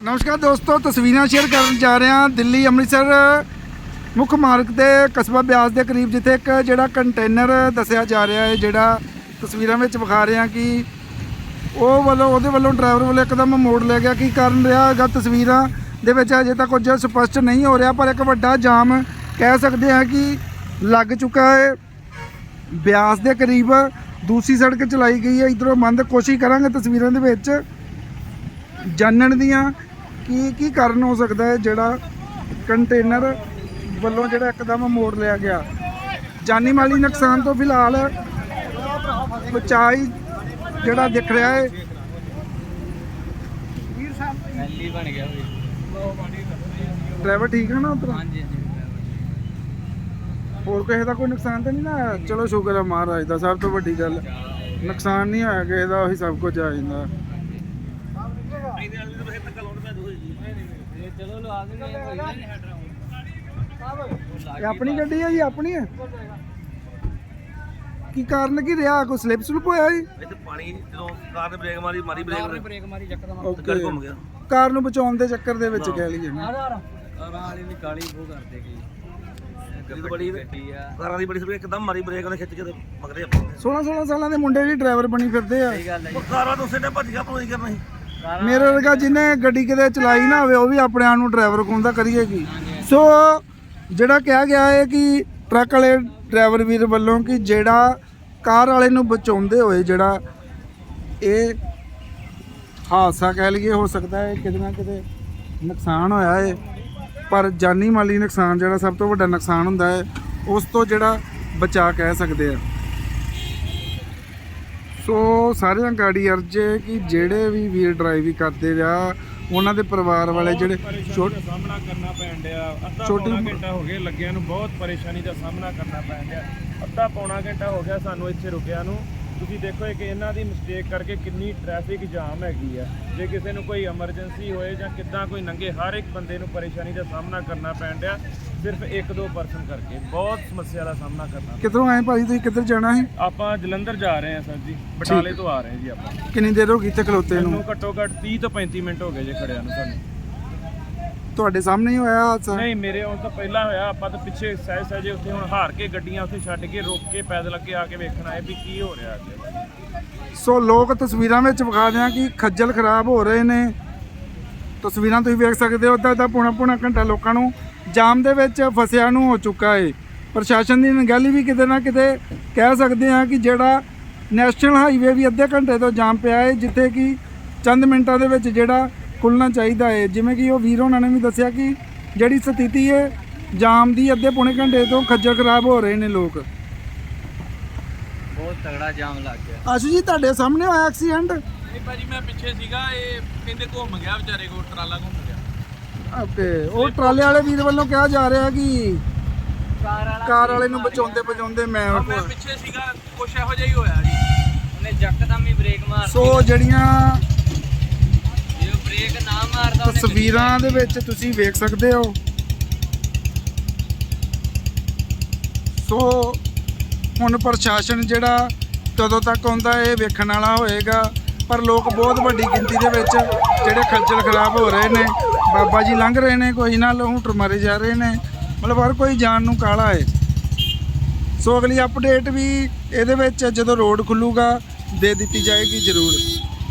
ਨਮਸਕਾਰ ਦੋਸਤੋ, ਤਸਵੀਰਾਂ ਸ਼ੇਅਰ ਕਰਨ ਜਾ ਰਹੇ ਹਾਂ ਦਿੱਲੀ ਅੰਮ੍ਰਿਤਸਰ ਮੁੱਖ ਮਾਰਗ ਤੇ ਕਸਬਾ ਬਿਆਸ ਦੇ ਕਰੀਬ, ਜਿੱਥੇ ਇੱਕ ਜਿਹੜਾ ਕੰਟੇਨਰ ਦੱਸਿਆ ਜਾ ਰਿਹਾ ਹੈ, ਜਿਹੜਾ ਤਸਵੀਰਾਂ ਵਿੱਚ ਵਿਖਾ ਰਹੇ ਹਾਂ ਕਿ ਉਹ ਵੱਲੋਂ, ਉਹਦੇ ਵੱਲੋਂ ਡਰਾਈਵਰ ਵੱਲੋਂ ਇੱਕਦਮ ਮੋੜ ਲੈ ਗਿਆ। ਕੀ ਕਾਰਨ ਰਿਹਾ ਹੈਗਾ ਤਸਵੀਰਾਂ ਦੇ ਵਿੱਚ? ਅਜੇ ਤੱਕ ਕੁਝ ਸਪਸ਼ਟ ਨਹੀਂ ਹੋ ਰਿਹਾ, ਪਰ ਇੱਕ ਵੱਡਾ ਜਾਮ ਕਹਿ ਸਕਦੇ ਹਾਂ ਕਿ ਲੱਗ ਚੁੱਕਾ ਹੈ। ਬਿਆਸ ਦੇ ਕਰੀਬ ਦੂਸਰੀ ਸੜਕ ਚਲਾਈ ਗਈ ਹੈ। ਇਧਰੋਂ ਬੰਦ ਕੋਸ਼ਿਸ਼ ਕਰਾਂਗੇ ਤਸਵੀਰਾਂ ਦੇ ਵਿੱਚ ਜਾਣਨ ਦੀਆਂ। ਕੀ ਕੀ ਕਾਰਨ ਹੋ ਸਕਦਾ ਹੈ ਜਿਹੜਾ ਕੰਟੇਨਰ ਵੱਲੋਂ ਜਿਹੜਾ ਇੱਕਦਮ ਮੋੜ ਲਿਆ ਗਿਆ? ਜਾਨੀ ਮਾਲੀ ਨੁਕਸਾਨ ਤੋਂ ਫਿਲਹਾਲ ਬਚਾਈ ਜਿਹੜਾ ਦਿਖ ਰਿਹਾ ਹੈ। ਐਲੀ ਬਣ ਗਿਆ ਹੋਈ ਡਰਾਈਵਰ ਠੀਕ ਹੈ ਨਾ ਉਧਰ? ਹਾਂਜੀ ਹਾਂਜੀ ਹੋਰ ਕਿਸੇ ਦਾ ਕੋਈ ਨੁਕਸਾਨ ਤਾਂ ਨਹੀਂ ਨਾ? ਚਲੋ ਸ਼ੁਕਰ ਹੈ ਮਹਾਰਾਜ ਦਾ ਸਭ ਤੋਂ ਵੱਡੀ ਗੱਲ ਨੁਕਸਾਨ ਨਹੀਂ ਹੋਇਆ ਕਿਸੇ ਦਾ ਉਹੀ ਸਭ ਕੁਝ ਆ ਜਾਂਦਾ। ਇਹ ਚਲੋ ਲਵਾ ਦਿੰਦੇ ਆ ਕੋਈ ਨਹੀਂ ਇਹ ਆਪਣੀ ਗੱਡੀ ਹੈ ਜੀ ਆਪਣੀ ਹੈ ਕੀ ਕਾਰਨ ਕੀ ਰਿਹਾ? ਕੋਈ ਸਲਿੱਪ ਸਲੁਪ ਹੋਇਆ ਜੀ? ਇੱਥੇ ਪਾਣੀ ਜਦੋਂ ਕਾਰ ਨੇ ਬ੍ਰੇਕ ਮਾਰੀ ਮਾਰੀ ਬ੍ਰੇਕ ਕਾਰ ਨੇ ਬ੍ਰੇਕ ਮਾਰੀ ਚੱਕਦਮ ਤੇ ਗੱਲ ਘੁੰਮ ਗਿਆ। ਕਾਰ ਨੂੰ ਬਚਾਉਣ ਦੇ ਚੱਕਰ ਦੇ ਵਿੱਚ ਕਹਿ ਲਈਏ ਨਾ। ਕਾਰ ਵਾਲੀ ਵੀ ਕਾਲੀ ਉਹ ਕਰਦੇ ਤਾਂ ਬੜੀ ਕਾਰਾਂ ਦੀ ਬੜੀ ਸਪੀਡ ਇੱਕਦਮ ਮਾਰੀ ਬ੍ਰੇਕ ਉਹਨੇ ਖਿੱਚ ਕੇ ਤੇ ਮਗਰੇ ਆਪਾਂ 16 16 ਸਾਲਾਂ ਦੇ ਮੁੰਡੇ ਜੀ ਡਰਾਈਵਰ ਬਣੀ ਫਿਰਦੇ ਆ। ਸਹੀ ਗੱਲ ਹੈ ਉਹ ਕਾਰਾਂ ਤੋਂ ਸਿੱਧੇ ਭੱਜ ਗਿਆ ਆਪਾਂ ਕੀ ਕਰਨਾ ਸੀ। ਕਾਰਾਂ ਮੇਰੇ ਵਰਗਾ ਜਿਹਨੇ ਗੱਡੀ ਕਿਤੇ ਚਲਾਈ ਨਾ ਹੋਵੇ ਉਹ ਵੀ ਆਪਣੇ ਆਪ ਨੂੰ ਡਰਾਈਵਰ ਕਹਿੰਦਾ ਕਰੀਏ ਕੀ? ਸੋ ਜਿਹੜਾ ਕਿਹਾ ਗਿਆ ਹੈ ਕਿ ਟਰੱਕ ਵਾਲੇ ਡਰਾਈਵਰ ਵੀਰ ਵੱਲੋਂ ਕਿ ਜਿਹੜਾ ਕਾਰ ਵਾਲੇ ਨੂੰ ਬਚਾਉਂਦੇ ਹੋਏ ਜਿਹੜਾ ਇਹ ਹਾਦਸਾ ਕਹਿ ਲਈਏ ਹੋ ਸਕਦਾ ਹੈ ਕਿਤੇ ਨਾ ਕਿਤੇ ਨੁਕਸਾਨ ਹੋਇਆ ਹੈ। ਪਰ ਜਾਨੀ ਮਾਲੀ ਨੁਕਸਾਨ ਜਿਹੜਾ ਸਭ ਤੋਂ ਵੱਡਾ ਨੁਕਸਾਨ ਹੁੰਦਾ ਹੈ ਉਸ ਤੋਂ ਜਿਹੜਾ ਬਚਾ ਕਹਿ ਸਕਦੇ ਆ। ਸੋ ਸਾਰਿਆਂ ਗਾੜੀ ਅਰਜ਼ ਕਿ ਜਿਹੜੇ ਵੀ ਵੀਰ ਡਰਾਈਵਿੰਗ ਕਰਦੇ ਆ ਉਹਨਾਂ ਦੇ ਪਰਿਵਾਰ ਵਾਲੇ ਜਿਹੜੇ ਛੋਟੇ ਸਾਹਮਣਾ ਕਰਨਾ ਪੈਣ ਡਿਆ। ਅੱਧਾ ਪੌਣਾ ਘੰਟਾ ਹੋ ਗਿਆ ਲੱਗਿਆ ਨੂੰ ਬਹੁਤ ਪਰੇਸ਼ਾਨੀ ਦਾ ਸਾਹਮਣਾ ਕਰਨਾ ਪੈਣ ਡਿਆ। ਅੱਧਾ ਪੌਣਾ ਘੰਟਾ ਹੋ ਗਿਆ ਸਾਨੂੰ ਇੱਥੇ ਰੁਕਿਆ ਨੂੰ। ਤੁਸੀਂ ਦੇਖੋ ਕਿ ਇਹਨਾਂ ਦੀ ਮਿਸਟੇਕ ਕਰਕੇ ਕਿੰਨੀ ਟ੍ਰੈਫਿਕ ਜਾਮ ਹੈਗੀ ਆ। ਜੇ ਕਿਸੇ ਨੂੰ ਕੋਈ ਐਮਰਜੈਂਸੀ ਹੋਏ ਜਾਂ ਕਿੱਦਾਂ ਕੋਈ ਨੰਗੇ ਹਰ ਇੱਕ ਬੰਦੇ ਨੂੰ ਪਰੇਸ਼ਾਨੀ ਦਾ ਸਾਹਮਣਾ ਕਰਨਾ ਪੈਣ ਡਿਆ। ਸਿਰਫ 1-2 ਪਰਸਨ ਕਰਕੇ ਬਹੁਤ ਸਮੱਸਿਆ ਦਾ ਸਾਹਮਣਾ ਕਰਨਾ। ਕਿੱਧਰੋਂ ਆਏ ਭਾਜੀ ਤੁਸੀਂ? ਕਿੱਧਰ ਜਾਣਾ ਹੈ ਆਪਾਂ ਜਲੰਧਰ ਜਾ ਰਹੇ ਹਾਂ ਸਰ ਜੀ ਬਟਾਲੇ ਤੋਂ ਆ ਰਹੇ ਹਾਂ ਜੀ ਆਪਾਂ। ਕਿੰਨੀ ਦੇਰ ਹੋ ਗਈ ਸਾਨੂੰ ਨੂੰ? ਘੱਟੋ ਘੱਟ 30 ਤੋਂ 35 ਮਿੰਟ ਹੋ ਗਏ ਜੇ ਖੜਿਆ ਨੂੰ ਸਾਨੂੰ। ਤੁਹਾਡੇ ਸਾਹਮਣੇ ਹੀ ਹੋਇਆ ਹਾਦਸਾ? ਨਹੀਂ ਮੇਰੇ ਆਉਣ ਤੋਂ ਪਹਿਲਾਂ ਹੋਇਆ ਆਪਾਂ ਤਾਂ ਪਿੱਛੇ ਸਹਿ ਸਹਿਜੇ ਉੱਥੇ ਹੁਣ ਹਾਰ ਕੇ ਗੱਡੀਆਂ ਉੱਥੇ ਛੱਡ ਕੇ ਰੋਕ ਕੇ ਪੈਦਲ ਅੱਗੇ ਆ ਕੇ ਵੇਖਣ ਆਏ ਵੀ ਕੀ ਹੋ ਰਿਹਾ ਅੱਗੇ। ਸੋ ਲੋਕ ਤਸਵੀਰਾਂ ਵਿੱਚ ਵਿਖਾ ਦਿਆਂ ਕਿ ਖੱਜਲ ਖਰਾਬ ਹੋ ਰਹੇ ਨੇ। ਤਸਵੀਰਾਂ ਤੁਸੀਂ ਵੇਖ ਸਕਦੇ ਹੋ ਅੱਧਾ ਅੱਧਾ ਪੌਣਾ ਪੌਣਾ ਘੰਟਾ ਲੋਕਾਂ ਨੂੰ ਜਾਮ ਦੇ ਵਿੱਚ ਫਸਿਆ ਨੂੰ ਹੋ ਚੁੱਕਾ ਹੈ ਪ੍ਰਸ਼ਾਸਨ ਦੀ ਨਗਹਿਲੀ ਵੀ ਕਿਤੇ ਨਾ ਕਿਤੇ ਕਹਿ ਸਕਦੇ ਹਾਂ ਕਿ ਜਿਹੜਾ ਨੈਸ਼ਨਲ ਹਾਈਵੇ ਵੀ ਅੱਧੇ ਘੰਟੇ ਤੋਂ ਜਾਮ ਪਿਆ ਹੈ ਜਿੱਥੇ ਕਿ ਚੰਦ ਮਿੰਟਾਂ ਦੇ ਵਿੱਚ ਜਿਹੜਾ ਖੁੱਲਣਾ ਚਾਹੀਦਾ ਹੈ ਜਿਵੇਂ ਕਿ ਉਹ ਵੀਰ ਉਹਨਾਂ ਨੇ ਵੀ ਦੱਸਿਆ ਕਿ ਜਿਹੜੀ ਸਥਿਤੀ ਹੈ ਜਾਮ ਦੀ ਅੱਧੇ ਪੌਣੇ ਘੰਟੇ ਤੋਂ ਖੱਜਲ ਖਰਾਬ ਹੋ ਰਹੇ ਨੇ ਲੋਕ। ਬਹੁਤ ਤਗੜਾ ਜਾਮ ਲੱਗ ਗਿਆ। ਆਸ਼ੂ ਜੀ ਤੁਹਾਡੇ ਸਾਹਮਣੇ ਹੋਇਆ ਐਕਸੀਡੈਂਟ? ਨਹੀਂ ਭਾਜੀ ਮੈਂ ਪਿੱਛੇ ਸੀਗਾ ਇਹ ਕਹਿੰਦੇ ਘੁੰਮ ਗਿਆ ਵਿਚਾਰੇ ਕੋਲ ਟਰਾਲਾ ਘੁੰਮ ਗਿਆ। ਓਕੇ ਉਹ ਟਰਾਲੇ ਵਾਲੇ ਵੀਰ ਵੱਲੋਂ ਕਿਹਾ ਜਾ ਰਿਹਾ ਕਿ ਕਾਰ ਵਾਲਾ ਨੂੰ ਬਚਾਉਂਦੇ ਬਚਾਉਂਦੇ ਮੈਂ ਉਹ ਮੈਂ ਪਿੱਛੇ ਸੀਗਾ ਕੁਛ ਇਹੋ ਜਿਹਾ ਹੀ ਹੋਇਆ ਜੀ। ਉਹਨੇ ਜੱਕਦਮ ਹੀ ਬ੍ਰੇਕ ਮਾਰ ਸੋ ਜਿਹੜੀਆਂ ਜੇ ਬ੍ਰੇਕ ਨਾ ਮਾਰਦਾ ਉਹਨੇ ਤਸਵੀਰਾਂ ਦੇ ਵਿੱਚ ਤੁਸੀਂ ਵੇਖ ਸਕਦੇ ਹੋ। ਸੋ ਹੁਣ ਪ੍ਰਸ਼ਾਸਨ ਜਿਹੜਾ ਕਦੋਂ ਤੱਕ ਆਉਂਦਾ ਇਹ ਵੇਖਣ ਵਾਲਾ ਹੋਏਗਾ। ਪਰ ਲੋਕ ਬਹੁਤ ਵੱਡੀ ਗਿਣਤੀ ਦੇ ਵਿੱਚ ਜਿਹੜੇ ਖੱਜਲ ਖਰਾਬ ਹੋ ਰਹੇ ਨੇ ਬਾਬਾ ਜੀ ਲੰਘ ਰਹੇ ਨੇ, ਕੋਈ ਨਾਲ ਹੂਟਰ ਮਾਰੇ ਜਾ ਰਹੇ ਨੇ। ਮਤਲਬ ਹਰ ਕੋਈ ਜਾਣ ਨੂੰ ਕਾਲਾ ਹੈ। ਸੋ ਅਗਲੀ ਅਪਡੇਟ ਵੀ ਇਹਦੇ ਵਿੱਚ ਜਦੋਂ ਰੋਡ ਖੁੱਲੂਗਾ, ਦੇ ਦਿੱਤੀ ਜਾਏਗੀ ਜ਼ਰੂਰ।